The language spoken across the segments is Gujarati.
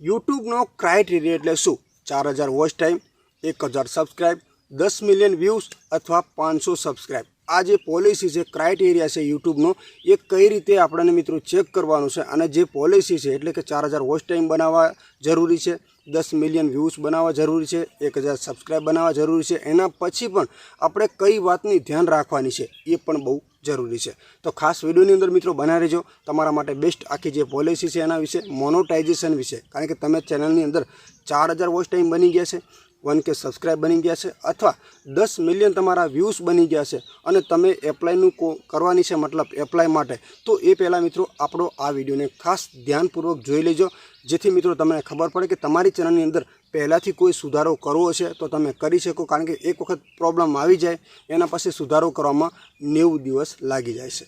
યુટ્યુબનો ક્રાઇટેરિયા એટલે શું? ચાર હજાર વોચ ટાઈમ, એક હજાર સબસ્ક્રાઈબ દસ મિલિયન વ્યૂઝ અથવા પાંચસો સબસ્ક્રાઈબ આ જે પોલિસી છે, ક્રાઇટેરિયા છે યુટ્યુબનો, એ કઈ રીતે આપણને મિત્રો ચેક કરવાનું છે અને જે પોલિસી છે, એટલે કે ચાર હજાર વોચ ટાઈમ બનાવવા જરૂરી છે, દસ મિલિયન વ્યૂઝ બનાવવા જરૂરી છે, એક હજાર સબસ્ક્રાઈબ બનાવવા જરૂરી છે, એના પછી પણ આપણે કઈ વાતની ધ્યાન રાખવાની છે, એ પણ બહુ જરૂરી છે. તો ખાસ વિડીયોની અંદર મિત્રો બનાવી રહેજો. તમારા માટે બેસ્ટ આખી જે પોલિસી છે એના વિશે મોનોટાઇઝેશન વિશે. કારણ કે તમે ચેનલની અંદર ચાર હજાર વોચ ટાઈમ બની ગયા છે. વન કે સબસ્ક્રાઈબ બની ગયા છે અથવા દસ મિલિયન તમારા વ્યૂઝ બની ગયા છે અને તમે એપ્લાયનું કો કરવાની છે મતલબ એપ્લાય માટે, તો એ પહેલાં મિત્રો આપણો આ વિડીયોને ખાસ ધ્યાનપૂર્વક જોઈ લેજો. જેથી મિત્રો તમને ખબર પડે કે તમારી ચેનલની અંદર પહેલાંથી કોઈ સુધારો કરવો છે તો તમે કરી શકો, કારણ કે એક વખત પ્રોબ્લેમ આવી જાય, એના પછી સુધારો કરવામાં નેવું દિવસ લાગી જાય છે.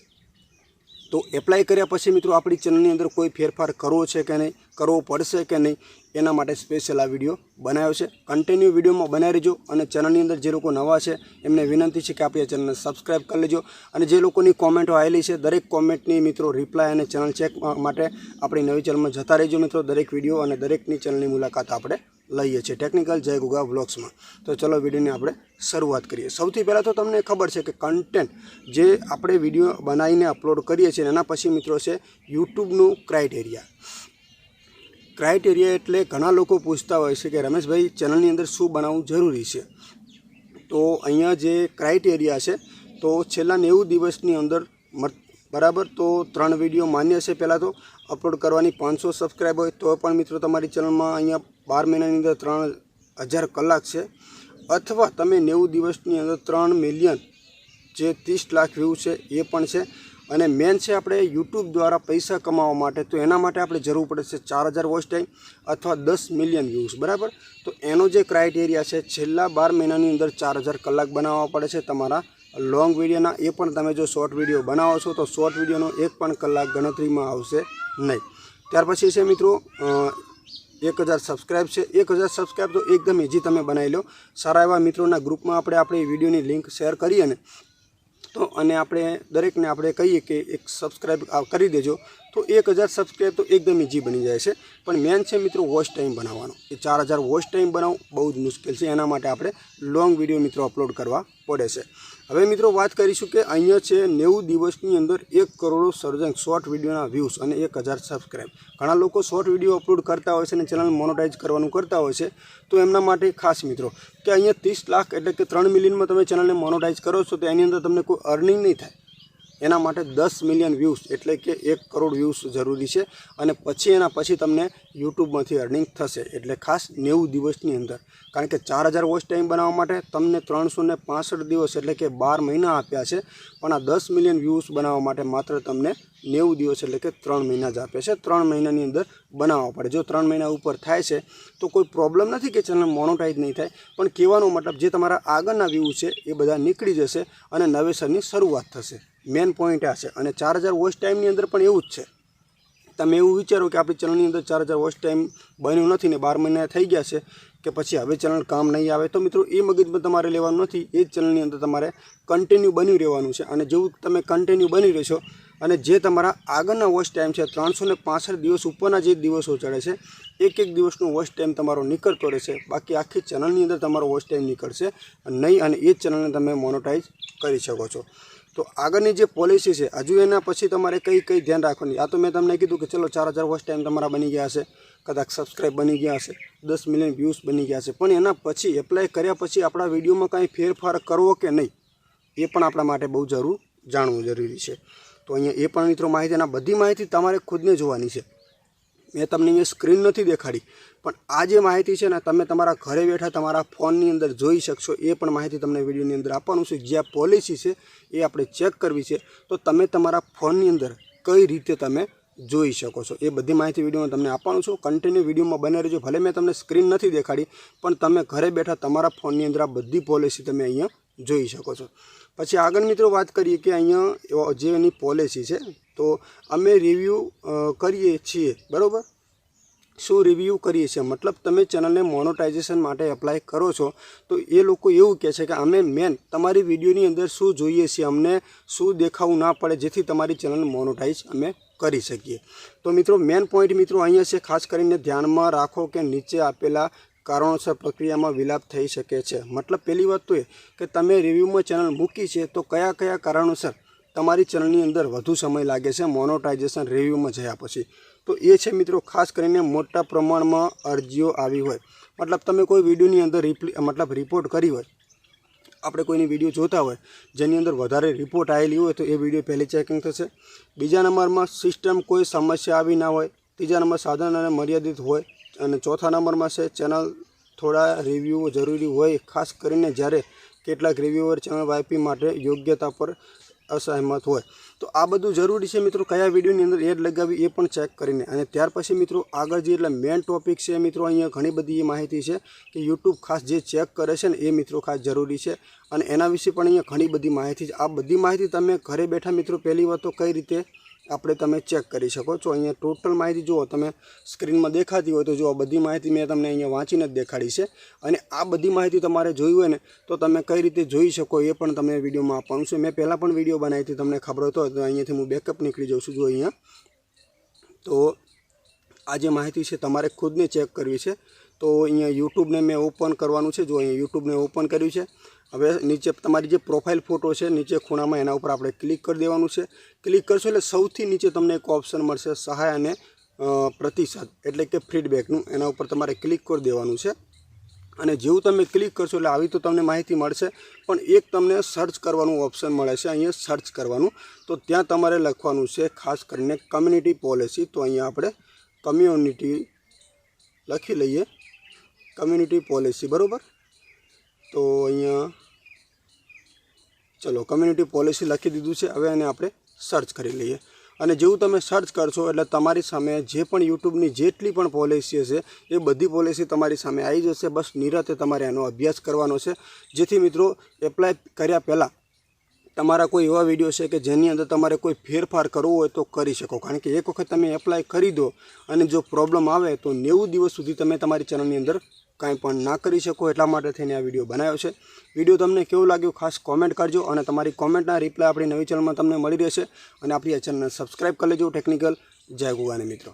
તો એપ્લાય કર્યા પછી મિત્રો આપણી ચેનલની અંદર કોઈ ફેરફાર કરવો છે કે નહીં, કરવો પડશે કે નહીં, એના માટે સ્પેશિયલ આ વીડિયો બનાવ્યો છે. કન્ટિન્યુ વિડીયોમાં બનાવી રહેજો અને ચેનલની અંદર જે લોકો નવા છે, એમને વિનંતી છે કે આપણી ચેનલને સબસ્ક્રાઈબ કરી લેજો. અને જે લોકોની કોમેન્ટો આવેલી છે, દરેક કોમેન્ટની મિત્રો રિપ્લાય અને ચેનલ ચેક માટે આપણી નવી ચેનલમાં જતા રહેજો મિત્રો. દરેક વીડિયો અને દરેકની ચેનલની મુલાકાત આપણે લઈએ છીએ ટેકનિકલ જય ગુગા વ્લોગ્સમાં તો ચલો વિડીયોની આપણે શરૂઆત કરીએ. સૌથી પહેલાં તો તમને ખબર છે કે કન્ટેન્ટ જે આપણે વીડિયો બનાવીને અપલોડ કરીએ છીએ એના પછી મિત્રો છે યુટ્યુબનું ક્રાઇટેરિયા ક્રાઇટેરિયા એટલે ઘણા લોકો પૂછતા હોય છે કે રમેશભાઈ ચેનલની અંદર શું બનાવવું જરૂરી છે? તો અહીંયા જે ક્રાઇટેરિયા છે, તો છેલ્લા નેવું દિવસની અંદર બરાબર? તો ત્રણ વીડિયો માન્ય છે પહેલાં તો. અપલોડ કરવાની પાંચસો સબસ્ક્રાઈબ હોય તો પણ મિત્રો તમારી ચેનલમાં અહીંયા બાર મહિનાની અંદર ત્રણ હજાર કલાક છે. અથવા તમે નેવું દિવસની અંદર ત્રણ મિલિયન જે ત્રીસ લાખ વ્યૂ છે એ પણ છે. અને મેન છે આપણે યુટ્યુબ દ્વારા પૈસા કમાવા માટે, તો એના માટે આપણે જરૂર પડે છે ચાર હજાર વોચ ટાઈમ અથવા દસ મિલિયન વ્યૂઝ, બરાબર? તો એનો જે ક્રાઇટેરિયા છે, છેલ્લા બાર મહિનાની અંદર ચાર હજાર કલાક બનાવવા પડે છે તમારા લોંગ વિડીયોના. એ પણ તમે જો શોર્ટ વીડિયો બનાવો છો, તો શોર્ટ વિડીયોનો એક પણ કલાક ગણતરીમાં આવશે નહીં. ત્યાર પછી છે મિત્રો એક હજાર સબસ્ક્રાઇબ છે. એક હજાર સબસ્ક્રાઈબ તો એકદમ ઇઝી તમે બનાવી લો. સારા એવા મિત્રોના ગ્રુપમાં આપણે આપણી વિડીયોની લિંક શેર કરીએ ને, તો અને આપણે દરેકને આપણે કહીએ કે એક સબસ્ક્રાઇબ કરી દેજો. તો એક હજાર સબસ્ક્રાઈબ તો એકદમ ઇઝી બની જાય છે. પણ મેન છે મિત્રો વોચ ટાઈમ બનાવવાનો. એ ચાર હજાર વોચ ટાઈમ બનાવવું બહુ જ મુશ્કેલ છે. એના માટે આપણે લોંગ વીડિયો મિત્રો અપલોડ કરવા પડે છે. હવે મિત્રો વાત કરીશું કે અહીંયા છે નેવું દિવસની અંદર એક કરોડ સર્જન શોર્ટ વિડીયોના વ્યૂઝ અને એક હજાર સબસ્ક્રાઈબ ઘણા લોકો શોર્ટ વીડિયો અપલોડ કરતા હોય છે અને ચેનલ મોનોટાઈઝ કરવાનું કરતા હોય છે. તો એમના માટે ખાસ મિત્રો, કે અહીંયા ત્રીસ લાખ એટલે કે ત્રણ મિલિયનમાં તમે ચેનલને મોનોટાઈઝ કરો છો તો એની અંદર તમને કોઈ અર્નિંગ નહીં થાય. એના માટે દસ મિલિયન વ્યૂઝ એટલે કે એક કરોડ વ્યૂઝ જરૂરી છે અને પછી એના પછી તમને યુટ્યુબમાંથી અર્નિંગ થશે. એટલે ખાસ નેવું દિવસની અંદર. કારણ કે ચાર હજાર વોચ ટાઈમ બનાવવા માટે તમને ત્રણસો ને પાંસઠ દિવસ એટલે કે બાર મહિના આપ્યા છે. પણ આ દસ મિલિયન વ્યૂઝ બનાવવા માટે માત્ર તમને નેવું દિવસ એટલે કે ત્રણ મહિના જ આપે છે. ત્રણ મહિનાની અંદર બનાવવા પડે. જો ત્રણ મહિના ઉપર થાય છે, તો કોઈ પ્રોબ્લેમ નથી કે ચેનલ મોનોટાઈઝ નહીં થાય. પણ કહેવાનો મતલબ જે તમારા આગળના વ્યૂ છે, એ બધા નીકળી જશે અને નવેસરની શરૂઆત થશે. મેન પોઈન્ટ આ અને ચાર હજાર વોચ ટાઈમની અંદર પણ એવું જ છે. તમે એવું વિચારો કે આપણી ચેનલની અંદર ચાર હજાર વોચ ટાઈમ બન્યું નથી ને બાર મહિના થઈ ગયા છે કે પછી હવે ચેનલ કામ નહીં આવે, તો મિત્રો એ મગજમાં તમારે લેવાનું નથી. એ જ ચેનલની અંદર તમારે કન્ટિન્યુ બન્યું રહેવાનું છે. અને જેવું તમે કન્ટિન્યુ બની રહેશો અને જે તમારા આગળના વોચ ટાઈમ છે, ત્રણસો ને પાસઠ દિવસ ઉપરના જે દિવસો ચડે છે, એક એક દિવસનો વોચ ટાઈમ તમારો નીકળતો રહેશે. બાકી આખી ચેનલની અંદર તમારો વોચ ટાઈમ નીકળશે નહીં અને એ જ ચેનલને તમે મોનોટાઈઝ કરી શકો છો. તો આગળની જે પોલિસી છે, હજુ એના પછી તમારે કઈ કઈ ધ્યાન રાખવાની? આ તો મેં તમને કીધું કે ચલો ચાર હજાર વોચ ટાઈમ તમારા બની ગયા હશે, કદાચ સબસ્ક્રાઈબ બની ગયા હશે, દસ મિલિયન વ્યૂઝ બની ગયા છે પણ એના પછી એપ્લાય કર્યા પછી આપણા વિડીયોમાં કાંઈ ફેરફાર કરવો કે નહીં, એ પણ આપણા માટે બહુ જરૂર જાણવું જરૂરી છે. તો અહીંયા એ પણ મિત્રો માહિતી બધી માહિતી તમારે ખુદને જોવાની છે. મેં તમને મેં સ્ક્રીન નથી દેખાડી. પણ આ જે માહિતી છે ને, તમે તમારા ઘરે બેઠા તમારા ફોનની અંદર જોઈ શકશો. એ પણ માહિતી તમને વિડીયોની અંદર આપવાનું છે. જે પોલિસી છે, એ આપણે ચેક કરવી છે. તો તમે તમારા ફોનની અંદર કઈ રીતે તમે જોઈ શકો છો? એ બધી માહિતી વિડીયોમાં તમને આપવાનું છું. કન્ટિન્યુ વિડીયોમાં બને રહેજો. ભલે મેં તમને સ્ક્રીન નથી દેખાડી, પણ તમે ઘરે બેઠા તમારા ફોનની અંદર આ બધી પોલિસી તમે અહીંયા જોઈ શકો છો. પછી આગળ મિત્રો વાત કરીએ કે અહીંયા જે એની પોલિસી છે તો અમે રિવ્યૂ કરીએ છીએ, બરાબર? શું રિવ્યૂ કરીએ છીએ? મતલબ તમે ચેનલને મોનોટાઇઝેશન માટે એપ્લાય કરો છો, તો એ લોકો એવું કહે છે કે અમે મેન તમારી વિડીયોની અંદર શું જોઈએ છીએ, અમને શું દેખાવું ના પડે, જેથી તમારી ચેનલ મોનોટાઇઝ અમે કરી શકીએ. તો મિત્રો મેન પોઈન્ટ મિત્રો અહીંયા છે, ખાસ કરીને ધ્યાનમાં રાખો કે નીચે આપેલા કારણોસર પ્રક્રિયામાં વિલાપ થઈ શકે છે. મતલબ પહેલી વાત તો એ કે તમે રિવ્યૂમાં ચેનલ મૂકી છે, તો કયા કયા કારણોસર તમારી ચેનલની અંદર વધુ સમય લાગે છે, મોનોટાઇઝેશન રિવ્યૂમાં જયા પછી. તો એ છે મિત્રો, ખાસ કરીને મોટા પ્રમાણમાં અરજીઓ આવી હોય. મતલબ તમે કોઈ વિડીયોની અંદર મતલબ રિપોર્ટ કરી હોય, આપણે કોઈની વીડિયો જોતા હોય, જેની અંદર વધારે રિપોર્ટ આવેલી હોય, તો એ વીડિયો પહેલી ચેકિંગ થશે. બીજા નંબરમાં સિસ્ટમ કોઈ સમસ્યા આવી ના હોય, ત્રીજા નંબર સાધન અને મર્યાદિત હોય, અને ચોથા નંબરમાં છે ચેનલ થોડા રિવ્યૂ જરૂરી હોય, ખાસ કરીને જ્યારે કેટલાક રિવ્યુઅર ચેનલ વાઇપી માટે યોગ્યતા પર અસહમત હોય. તો આ બધું જરૂરી છે મિત્રો, કયા વિડીયોની અંદર એડ લગાવી એ પણ ચેક કરીને. અને ત્યાર પછી મિત્રો, આગળ જે એટલે મેન ટોપિક છે મિત્રો, અહીંયા ઘણી બધી એ માહિતી છે કે યુટ્યુબ ખાસ જે ચેક કરે છે ને, એ મિત્રો ખાસ જરૂરી છે. અને એના વિશે પણ અહીંયા ઘણી બધી માહિતી છે. આ બધી માહિતી તમે ઘરે બેઠા મિત્રો, પહેલી વાત તો કઈ રીતે આપણે તમે ચેક કરી શકો છો. અહીંયા ટોટલ માહિતી જુઓ, તમે સ્ક્રીનમાં દેખાતી હોય તો જુઓ બધી માહિતી મેં તમને અહીંયા વાંચીને જ દેખાડી છે. અને આ બધી માહિતી તમારે જોઈ હોય ને, તો તમે કઈ રીતે જોઈ શકો એ પણ તમને વિડીયોમાં આપવાનું છે. મેં પહેલાં પણ વીડિયો બનાવી હતી, તમને ખબર હતો, તો અહીંયાથી હું બેકઅપ નીકળી જાઉં છું જો અહીંયા. તો આ જે માહિતી છે, તમારે ખુદને ચેક કરવી છે. તો અહીંયા યુટ્યુબને મેં ઓપન કરવાનું છે. જો અહીંયા યુટ્યુબને ઓપન કર્યું છે, હવે નીચે તમારી જે પ્રોફાઇલ ફોટો છે, નીચે ખૂણામાં એના ઉપર આપણે ક્લિક કરી દેવાનું છે. ક્લિક કરશો એટલે સૌથી નીચે તમને એક ઓપ્શન મળશે, સહાય અને પ્રતિસાદ. એટલે કે ફીડબેકનું એના ઉપર તમારે ક્લિક કરી દેવાનું છે. અને જેવું તમે ક્લિક કરશો એટલે આવી તો તમને માહિતી મળશે. પણ એક તમને સર્ચ કરવાનું ઓપ્શન મળે છે, અહીંયા સર્ચ કરવાનું. તો ત્યાં તમારે લખવાનું છે, ખાસ કરીને કમ્યુનિટી પોલિસી તો અહીંયા આપણે કમ્યુનિટી લખી લઈએ. કમ્યુનિટી પોલિસી બરાબર? તો અહીંયા, ચલો કમ્યુનિટી પોલિસી લખી દીધું છે. હવે એને આપણે સર્ચ કરી લઈએ. અને જેવું તમે સર્ચ કરશો, એટલે તમારી સામે જે પણ યુટ્યુબની જેટલી પણ પોલિસી હશે, એ બધી પોલિસી તમારી સામે આવી જશે. બસ નિરાતે તમારે એનો અભ્યાસ કરવાનો છે. જેથી મિત્રો એપ્લાય કર્યા પહેલાં તમારા કોઈ એવા વીડિયો છે કે જેની અંદર તમારે કોઈ ફેરફાર કરવો હોય તો કરી શકો. કારણ કે એક વખત તમે એપ્લાય કરી દો અને જો પ્રોબ્લેમ આવે તો નેવું દિવસ સુધી તમે તમારી ચેનલની અંદર કાંઈ પણ ના કરી શકો એટલા માટે થઈને આ વીડિયો બનાવ્યો છે. વીડિયો તમને કેવું લાગ્યું ખાસ કોમેન્ટ કરજો અને તમારી કોમેન્ટના રિપ્લાય આપણી નવી ચેનલમાં તમને મળી રહેશે. અને આપણી આ ચેનલને સબસ્ક્રાઈબ કરી લેજો ટેકનિકલ જય ગુગાને મિત્રો.